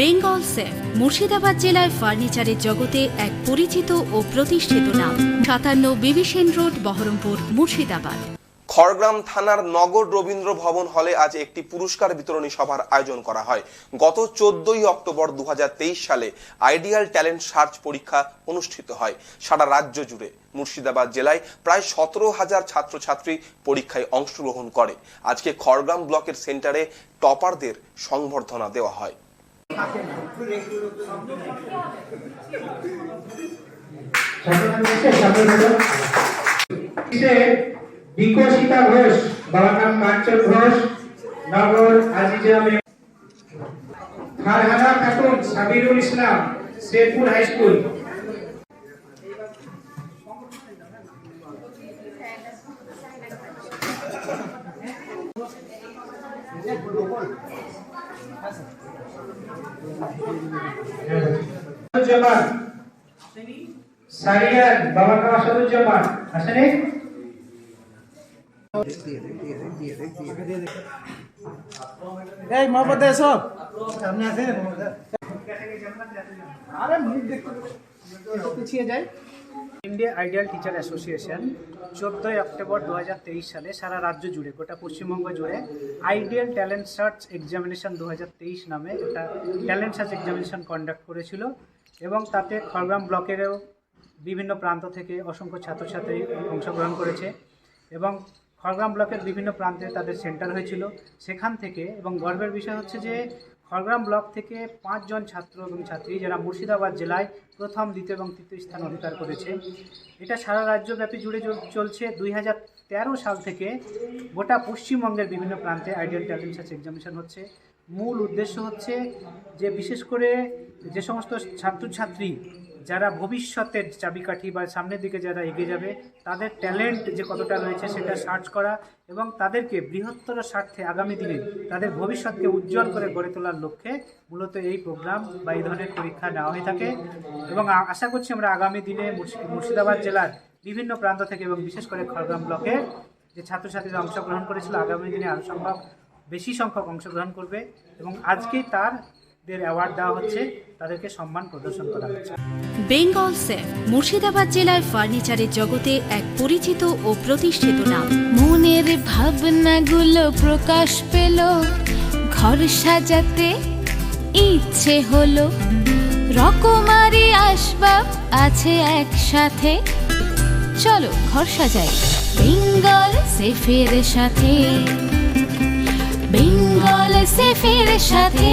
Bengal safe, Murshidabad জেলায় ফার্নিচারের জগতে এক পরিচিত ও প্রতিষ্ঠিত নাম। সাতান্ন বিবিসেন রোড, বহরমপুর, মুর্শিদাবাদ। খড়গ্রাম থানার নগর রবীন্দ্র ভবন হলে আজ একটি পুরস্কার বিতরণী সভার আয়োজন করা হয়। গত চোদ্দই অক্টোবর দু সালে আইডিয়াল ট্যালেন্ট সার্চ পরীক্ষা অনুষ্ঠিত হয়। সারা রাজ্য জুড়ে মুর্শিদাবাদ জেলায় প্রায় সতেরো হাজার ছাত্রছাত্রী পরীক্ষায় অংশগ্রহণ করে। আজকে খড়গ্রাম ব্লকের সেন্টারে টপারদের সংবর্ধনা দেওয়া হয়। বিকশিতা ঘোষ বাবার নাম কাঞ্চন ঘোষ, নগর আজিজামে ফারহানা খাতুন সাবিরুল ইসলাম, শেরপুর হাই স্কুল। জামান সারিয়ান বাবার নাম আসাদুজ্জামান আসেনি? এই মহব্বত এসো। সামনে আসেন আরে মুখ দেখতে পিছিয়ে যাই। ইন্ডিয়া আইডিয়াল টিচার অ্যাসোসিয়েশন চোদ্দোই অক্টোবর দু হাজার তেইশ সালে সারা রাজ্য জুড়ে, গোটা পশ্চিমবঙ্গ জুড়ে আইডিয়াল ট্যালেন্ট সার্চ এক্সামিনেশন দু হাজার তেইশ নামে একটা ট্যালেন্ট সার্চ এক্সামিনেশন কন্ডাক্ট করেছিল এবং তাতে খড়গ্রাম ব্লকেরও বিভিন্ন প্রান্ত থেকে অসংখ্য ছাত্রছাত্রী অংশগ্রহণ করেছে এবং খড়গ্রাম ব্লকের বিভিন্ন প্রান্তে তাদের সেন্টার হয়েছিল। সেখান থেকে এবং গর্বের বিষয় হচ্ছে যে খড়গ্রাম ব্লক থেকে পাঁচজন ছাত্র এবং ছাত্রী যারা মুর্শিদাবাদ জেলায় প্রথম, দ্বিতীয় এবং তৃতীয় স্থান অধিকার করেছে। এটা সারা রাজ্যব্যাপী জুড়ে চল- চলছে। দুই হাজার তেরো সাল থেকে গোটা পশ্চিমবঙ্গের বিভিন্ন প্রান্তে আইডিয়াল ট্যালেন্ট সার্চ এক্সামিনেশন হচ্ছে। মূল উদ্দেশ্য হচ্ছে যে বিশেষ করে যে সমস্ত ছাত্রছাত্রী যারা ভবিষ্যতের চাবিকাঠি বা সামনের দিকে যারা এগিয়ে যাবে, তাদের ট্যালেন্ট যে কতটা রয়েছে সেটা সার্চ করা এবং তাদেরকে বৃহত্তর স্বার্থে আগামী দিনে তাদের ভবিষ্যৎকে উজ্জ্বল করে গড়ে তোলার লক্ষ্যে মূলত এই প্রোগ্রাম বা এই ধরনের পরীক্ষা নেওয়া হয়ে থাকে। এবং আশা করছি আমরা আগামী দিনে মুর্শি- মুর্শিদাবাদ জেলার বিভিন্ন প্রান্ত থেকে এবং বিশেষ করে খড়গ্রাম ব্লকে যে ছাত্রছাত্রীরা অংশগ্রহণ করেছিল, আগামী দিনে আরও সম্ভব বেশি সংখ্যক অংশগ্রহণ করবে। এবং আজকেই তারদের অ্যাওয়ার্ড দেওয়া হচ্ছে, তাদেরকে সম্মান প্রদর্শন করা হচ্ছে। বেঙ্গল সেফ, মুর্শিদাবাদ জেলায় ফার্নিচারের জগতে এক পরিচিত ও প্রতিষ্ঠিত নাম। মনের ভাবনাগুলো প্রকাশ পেল, ঘর সাজাতে ইচ্ছে হলো। রকমারি আসবাব আছে একসাথে, চলো ঘর সাজাই বেঙ্গল সেফের সাথে। বেঙ্গল সেফের সাথে।